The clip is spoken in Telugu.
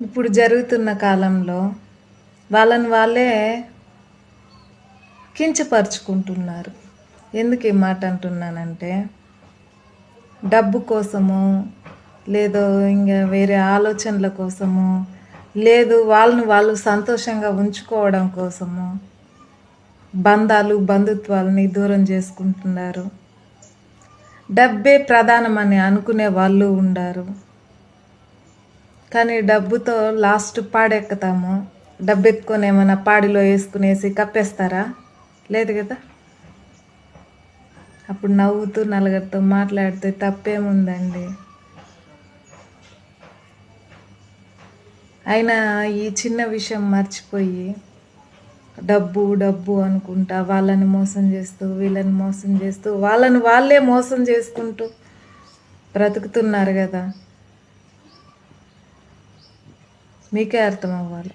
ఇప్పుడు జరుగుతున్న కాలంలో వాళ్ళని వాళ్ళే కించపరుచుకుంటున్నారు. ఎందుకు ఈ మాట అంటున్నానంటే డబ్బు కోసము లేదో ఇంకా వేరే ఆలోచనల కోసము లేదు వాళ్ళని వాళ్ళు సంతోషంగా ఉంచుకోవడం కోసము బంధాలు బంధుత్వాలని దూరం చేసుకుంటున్నారు. డబ్బే ప్రధానమని అనుకునే వాళ్ళు ఉండారు. కానీ డబ్బుతో లాస్ట్ పాడెక్కుతాము. డబ్బు ఎత్తుకొని ఏమైనా పాడిలో వేసుకునేసి కప్పేస్తారా? లేదు కదా? అప్పుడు నవ్వుతూ నలుగురితో మాట్లాడితే తప్పేముందండి? అయినా ఈ చిన్న విషయం మర్చిపోయి డబ్బు డబ్బు అనుకుంటా వాళ్ళని మోసం చేస్తూ వీళ్ళని మోసం చేస్తూ వాళ్ళని వాళ్ళే మోసం చేసుకుంటూ బ్రతుకుతున్నారు కదా? మీకే అర్థం అవ్వాలి